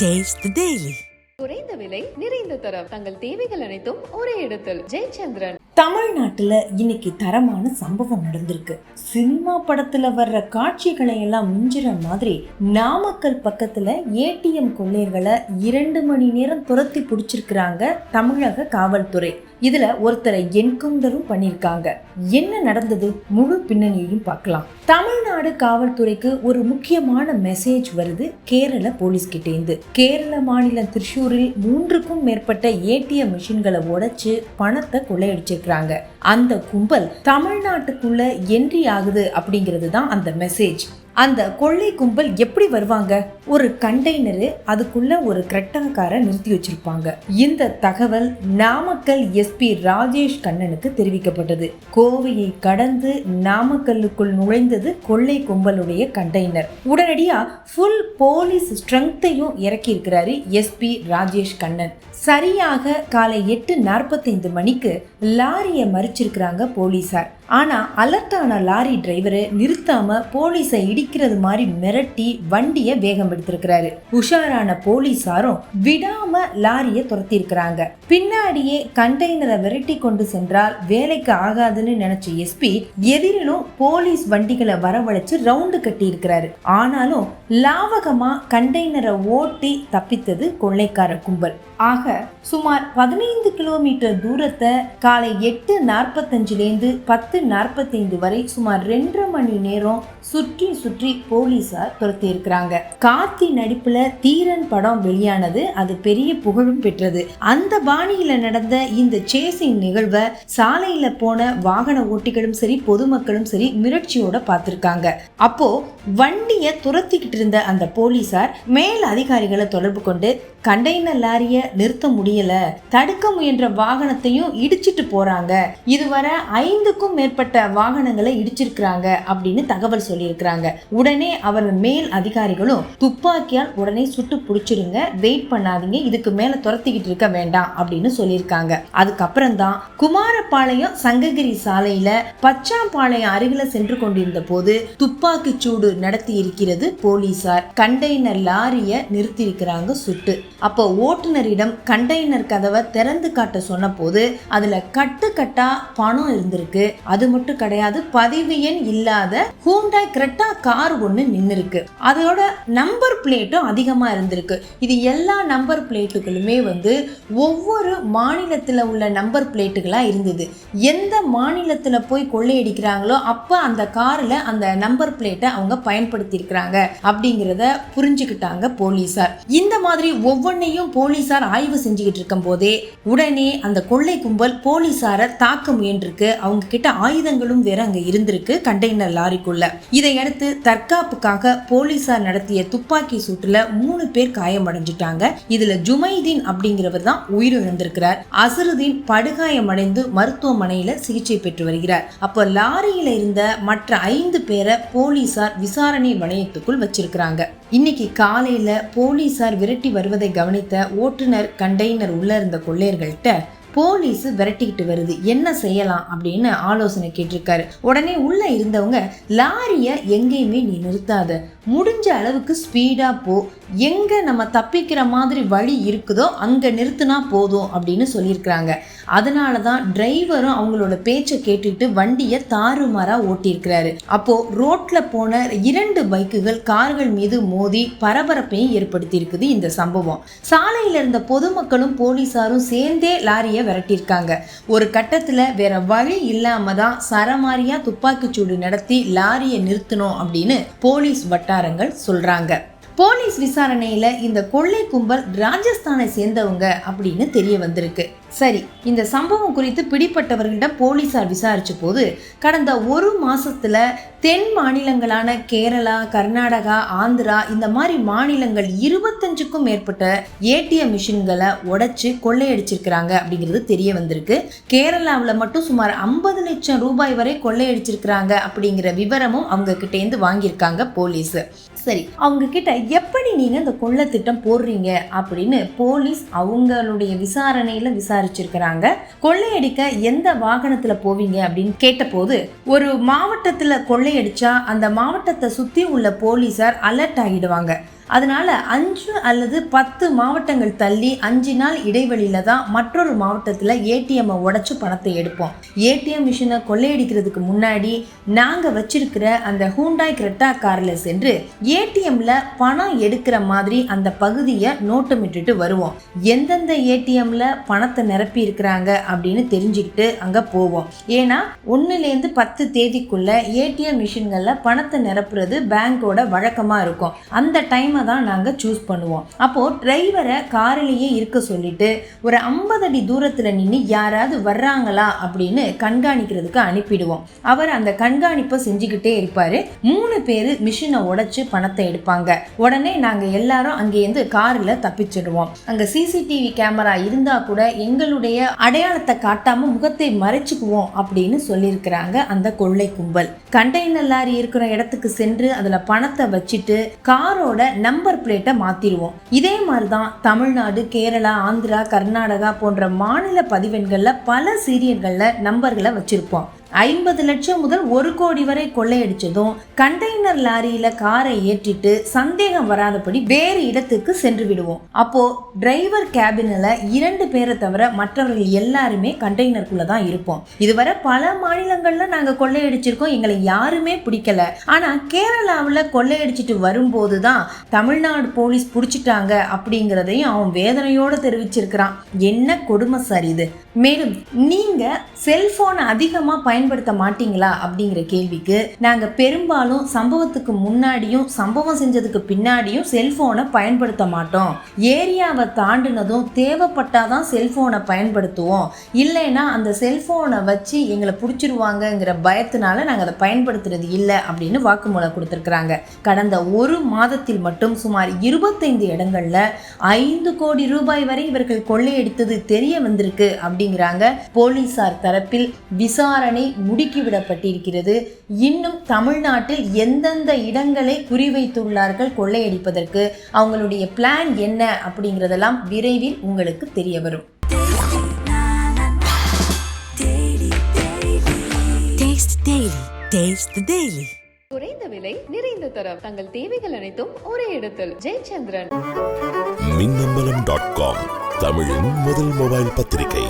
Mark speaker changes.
Speaker 1: The Daily.
Speaker 2: குறைந்த விலை நிறைந்த தரம். தங்கள் தேவைகள் அனைத்தும் ஒரே இடத்தில். ஜெயச்சந்திரன்.
Speaker 3: தமிழ்நாட்டுல இன்னைக்கு தரமான சம்பவம் நடந்திருக்கு. சினிமா படத்துல வர்ற காட்சிகளை எல்லாம் மிஞ்சுற மாதிரி நாமக்கல் பக்கத்துல ஏடிஎம் கொள்ளையர்களை இரண்டு மணி நேரம் துரத்தி பிடிச்சிருக்கிறாங்க தமிழக காவல்துறை. இதுல ஒருத்தரை என்கவுண்டரும் பண்ணியிருக்காங்க என்ன நடந்தது? முழு பின்னணியையும் பார்க்கலாம். தமிழ்நாடு காவல்துறைக்கு ஒரு முக்கியமான மெசேஜ் வருது கேரள போலீஸ் கிட்டேந்து. கேரள மாநிலம் திருச்சூரில் மூன்றுக்கும் மேற்பட்ட ஏடிஎம் மிஷின்களை உடைச்சு பணத்தை கொள்ளையடிச்சிருக்கிறாங்க. அந்த கும்பல் தமிழ்நாட்டுக்குள்ள என்ட்ரி ஆகுது அப்படிங்கிறது தான் அந்த மெசேஜ் அந்த கொள்ளை கும்பல் எப்படி வருவாங்க? ஒரு கண்டெய்னரு அதுக்குள்ள ஒரு கிரெட்டாக்கார நிறுத்தி வச்சிருப்பாங்க. இந்த தகவல் நாமக்கல் எஸ்பி ராஜேஷ் கண்ணனுக்கு தெரிவிக்கப்பட்டது. கோவையை கடந்து நாமக்கல்லுக்குள் நுழைந்தது கொள்ளை கும்பலுடைய கண்டெய்னர் உடனடியா ஃபுல் போலீஸ் ஸ்ட்ரெங்த்தையும் இறக்கி இருக்கிறாரு எஸ்பி ராஜேஷ் கண்ணன். சரியாக காலை எட்டு நாற்பத்தைந்து மணிக்கு லாரியை மறிச்சிருக்கிறாங்க போலீசார். ஆனால் அலர்ட்டான லாரி டிரைவரு நிறுத்தாமல் போலீஸை இடிக்கிறது மாதிரி மிரட்டி வண்டியை வேகம் எடுத்திருக்கிறாரு. உஷாரான போலீஸாரும் விடாம லாரியை துரத்தியிருக்கிறாங்க. பின்னாடியே கண்டெய்னரை விரட்டி கொண்டு சென்றால் வேலைக்கு ஆகாதுன்னு நினைச்ச எஸ்பி எதிரிலும் போலீஸ் வண்டிகளை வரவழைச்சு ரவுண்டு கட்டி இருக்கிறாரு ஆனாலும் லாவகமா கண்டெய்னரை ஓட்டி தப்பித்தது கொள்ளைக்கார கும்பல். ஆக சுமார் பதினைந்து கிலோமீட்டர் தூரத்தை காலை எட்டு நாற்பத்தஞ்சுலேருந்து பத்து நாற்பத்தைந்து வரை சுமார் ரெண்டரை மணி நேரம் சுற்றி சுற்றி போலீஸார் துரத்தியிருக்கிறாங்க. கார்த்தி நடிப்புல தீரன் படம் வெளியானது அது பெரிய புகழும் பெற்றது. அந்த பாணியில நடந்த இந்த சேசிங் நிகழ்வை சாலையில போன வாகன ஓட்டிகளும் சரி பொதுமக்களும் சரி மிரட்சியோட பார்த்திருக்காங்க. அப்போ வண்டிய துரத்திக்கிட்டு இருந்த அந்த போலீசார் மேல் அதிகாரிகளை தொடர்பு கொண்டு கண்டெய்னர் லாரிய நிறுத்த முடியல தடுக்க முயன்ற வாகனத்தையும் இடிச்சிட்டு போறாங்க. இதுவரை ஐந்துக்கும் மேற்பட்ட வாகனங்களை இடிச்சிருக்கிறாங்க அப்படின்னு தகவல் சொல்லியிருக்கிறாங்க. உடனே அவர் மேல் அதிகாரிகளும் துப்பாக்கியால் உடனே சுட்டு பிடிச்சிடுங்க வெயிட் பண்ணாதீங்க இதுக்கு மேல துரத்திக்கிட்டு இருக்க வேண்டாம் அப்படின்னு சொல்லியிருக்காங்க. அதுக்கப்புறம் தான் குமாரபாளையம் சங்ககிரி சாலையில பச்சாம்பாளையம் அருகில சென்று கொண்டிருந்த போது துப்பாக்கி சூடு நடத்தி இருக்கிறது போலீசார். கண்டெய்னர் லாரிய நிறுத்தி இருக்கிறாங்க சுட்டு. அப்போ ஓட்டுநரிடம் கண்டெய்னர் கதவை திறந்து காட்ட சொன்ன போது அதுல கட்டு கட்டா பணம் இருந்திருக்கு. அது அது மட்டும் கிடையாது பதிவு எண் இல்லாத ஹூண்டாய் கிரெட்டா கார் ஒன்று நின்று இருக்கு அதோட நம்பர் பிளேட்டும் அதிகமாக இருந்திருக்கு. இது எல்லா நம்பர் பிளேட்டுகளுமே வந்து ஒவ்வொரு மாநிலத்தில் உள்ள நம்பர் பிளேட்டுகளாக இருந்தது. எந்த மாநிலத்தில் போய் கொள்ளையடிக்கிறாங்களோ அப்போ அந்த காரில் அந்த நம்பர் பிளேட்டை அவங்க பயன்படுத்தியிருக்கிறாங்க அப்படிங்கிறத புரிஞ்சுக்கிட்டாங்க போலீஸார் இந்த மாதிரி ஒவ்வொன்றையும் போலீஸார் ஆய்வு செஞ்சுக்கிட்டு இருக்கும் போதே உடனே அந்த கொள்ளை கும்பல் போலீஸாரை தாக்க முயன்றிருக்கு. அவங்க கிட்ட ஆயுதங்களும் வேற அங்க இருந்திருக்கு கண்டெய்னர் லாரிக்குள்ள. இதையடுத்து தற்காப்புக்காக போலீசார் நடத்திய துப்பாக்கி சூட்டுல மூணு பேர் காயமடைஞ்சிட்டாங்க. இதுல ஜுமைதீன் அப்படிங்கிறவர் தான் உயிரிழந்திருக்கிறார். அசருதீன் படுகாயமடைந்து மருத்துவமனையில சிகிச்சை பெற்று வருகிறார். அப்போ லாரியில இருந்த மற்ற ஐந்து பேரை போலீசார் விசாரணை வளையத்துக்குள் வச்சிருக்கிறாங்க. இன்னைக்கு காலையில போலீசார் விரட்டி வருவதை கவனித்த ஓட்டுநர் கண்டெய்னர் உள்ள இருந்த கொள்ளையர்கள்ட்ட போலீஸ் விரட்டிக்கிட்டு வருது. என்ன செய்யலாம் அப்படின்னு ஆலோசனை கேட்டிருக்காரு. உடனே உள்ள இருந்தவங்க லாரியை எங்கேயுமே நீ நிறுத்தாத. முடிஞ்ச அளவுக்கு ஸ்பீடாக போ. எங்கே நம்ம தப்பிக்கிற மாதிரி வழி இருக்குதோ அங்கே நிறுத்தினா போதும் அப்படின்னு சொல்லியிருக்கிறாங்க. அதனால தான் டிரைவரும் அவங்களோட பேச்சை கேட்டுக்கிட்டு வண்டியை தாறுமாறாக ஓட்டியிருக்கிறாரு. அப்போது ரோட்டில் போன இரண்டு பைக்குகள் கார்கள் மீது மோதி பரபரப்பையும் ஏற்படுத்தி இருக்குது இந்த சம்பவம். சாலையில் இருந்த பொதுமக்களும் போலீஸாரும் சேர்ந்தே லாரியை விரட்டியிருக்காங்க. ஒரு கட்டத்துல வேற வழி இல்லாம தான் சரமாரியாக துப்பாக்கிச்சூடு நடத்தி லாரியை நிறுத்தணும் அப்படின்னு போலீஸ் வட்டாரங்கள் சொல்றாங்க. போலீஸ் விசாரணையில இந்த கொள்ளை கும்பல் ராஜஸ்தானை சேர்ந்தவங்க அப்படின்னு தெரிய வந்திருக்கு. சரி இந்த சம்பவம் குறித்து பிடிப்பட்டவர்களிடம் போலீசார் விசாரித்த போது கடந்த ஒரு மாதத்தில் தென் மாநிலங்களான கேரளா கர்நாடகா ஆந்திரா இந்த மாதிரி மாநிலங்கள் இருபத்தஞ்சுக்கும் மேற்பட்ட ஏடிஎம் மிஷின்களை உடைச்சு கொள்ளையடிச்சிருக்கிறாங்க அப்படிங்கிறது தெரிய வந்திருக்கு. கேரளாவில் மட்டும் சுமார் ஐம்பது லட்சம் ரூபாய் வரை கொள்ளையடிச்சிருக்கிறாங்க அப்படிங்கிற விவரமும் அவங்க கிட்டேருந்து வாங்கியிருக்காங்க போலீஸ். சரி அவங்க கிட்ட எப்படி நீங்கள் இந்த கொள்ளை திட்டம் போடுறீங்க அப்படின்னு போலீஸ் அவங்களுடைய விசாரணையில விசாரிச்சிருக்கிறாங்க. கொள்ளையடிக்க எந்த வாகனத்துல போவீங்க அப்படின்னு கேட்டபோது ஒரு மாவட்டத்துல கொள்ளையடிச்சா அந்த மாவட்டத்தை சுத்தி உள்ள போலீசார் அலர்ட் ஆகிடுவாங்க. அதனால் அஞ்சு அல்லது பத்து மாவட்டங்கள் தள்ளி அஞ்சு நாள் இடைவெளியில் தான் மற்றொரு மாவட்டத்தில் ஏடிஎம்மை உடச்சி பணத்தை எடுப்போம். ஏடிஎம் மிஷினை கொள்ளையடிக்கிறதுக்கு முன்னாடி நாங்கள் வச்சிருக்கிற அந்த ஹூண்டாய் கிரெட்டா காரில் சென்று ஏடிஎம்மில் பணம் எடுக்கிற மாதிரி அந்த பகுதியை நோட்டமிட்டுட்டு வருவோம். எந்தெந்த ஏடிஎம்மில் பணத்தை நிரப்பி இருக்கிறாங்க அப்படின்னு தெரிஞ்சுக்கிட்டு அங்கே போவோம். ஏன்னா ஒன்றுலேருந்து பத்து தேதிக்குள்ளே ஏடிஎம் மிஷின்களில் பணத்தை நிரப்புறது பேங்க்கோட வழக்கமாக இருக்கும். அந்த டைம் தான் நாங்கள் சூஸ் பண்ணுவோம். அப்போது டிரைவரை காரிலேயே இருக்க சொல்லிட்டு ஒரு ஐம்பது அடி தூரத்தில் நின்று யாராவது வர்றாங்களா அப்படின்னு கண்காணிக்கிறதுக்கு அனுப்பிடுவோம். அவர் அந்த கண்காணிப்பை செஞ்சுக்கிட்டே இருப்பார். மூணு பேர் மிஷினை உடச்சி பணத்தை எடுப்பாங்க. உடனே நாங்கள் எல்லாரும் அங்கேருந்து காரில் தப்பிச்சிடுவோம். அங்கே சிசிடிவி கேமரா இருந்தால் கூட எங்களுடைய அடையாளத்தை காட்டாமல் முகத்தை மறைச்சிக்குவோம் அப்படின்னு சொல்லியிருக்கிறாங்க அந்த கொள்ளை கும்பல். கண்டெய்னர் லாரி இருக்கிற இடத்துக்கு சென்று அதில் பணத்தை வச்சுட்டு காரோட நம்பர் பிளேட்டை மாற்றிடுவோம் இதே மாதிரி தான் தமிழ்நாடு கேரளா ஆந்திரா கர்நாடகா போன்ற மாநில பதிவெண்களில் பல சீரியல்களில் நம்பர்களை வச்சுருப்போம். ஐம்பது லட்சம் முதல் ஒரு கோடி வரை கொள்ளையடிச்சதும் கண்டெய்னர் லாரியில காரை ஏற்றிட்டு சந்தேகம் வராதபடி வேறு இடத்துக்கு சென்று விடுவோம். அப்போ டிரைவர் கேபினில் இரண்டு பேரை தவிர மற்றவர்கள் எல்லாருமே கண்டெய்னருக்குள்ள தான் இருப்போம். இதுவரை பல மாநிலங்கள்ல நாங்க கொள்ளையடிச்சிருக்கோம். எங்களை யாருமே பிடிக்கல. ஆனா கேரளாவில் கொள்ளையடிச்சிட்டு வரும்போது தான் தமிழ்நாடு போலீஸ் பிடிச்சிட்டாங்க அப்படிங்கிறதையும் அவன் வேதனையோடு தெரிவிச்சிருக்கிறான். என்ன கொடுமை சார் இது? மேலும் நீங்க செல்போனை அதிகமா பயன்படுத்த மாட்டீங்களா அப்படிங்கிற கேள்விக்கு நாங்க பெரும்பாலும் சம்பவத்துக்கு முன்னாடியும் சம்பவம் செஞ்சதுக்கு பின்னாடியும் செல்போனை பயன்படுத்த மாட்டோம். ஏரியாவை தாண்டினதும் தேவைப்பட்டாதான் செல்போனை பயன்படுத்துவோம். இல்லைன்னா அந்த செல்போனை வச்சு எங்களை பிடிச்சிருவாங்கங்கிற பயத்தினால நாங்கள் அதை பயன்படுத்துறது இல்லை அப்படின்னு வாக்குமூலம் கொடுத்துருக்குறாங்க. கடந்த ஒரு மாதத்தில் மட்டும் சுமார் இருபத்தைந்து இடங்கள்ல ஐந்து கோடி ரூபாய் வரை இவர்கள் கொள்ளையடித்தது தெரிய வந்திருக்கு அப்படிங்கிறாங்க. போலீசார் தரப்பில் விசாரணை முடுக்கிவிடப்பட்டிருக்கிறது. இன்னும் தமிழ்நாட்டில் எந்தெந்த இடங்களை குறிவைத்துள்ளார்கள் கொள்ளையடிப்பதற்கு அவங்களுடைய பிளான் என்ன அப்படிங்கிறதெல்லாம் விரைவில் உங்களுக்கு தெரிய வரும்.
Speaker 2: குறைந்த விலை நிறைந்த தரம். தங்கள் தேவைகள் அனைத்தும் ஒரே இடத்தில். ஜெயச்சந்திரன்.
Speaker 4: மின்னம்பலம் டாட் காம் தமிழின் முதல் மொபைல் பத்திரிகை.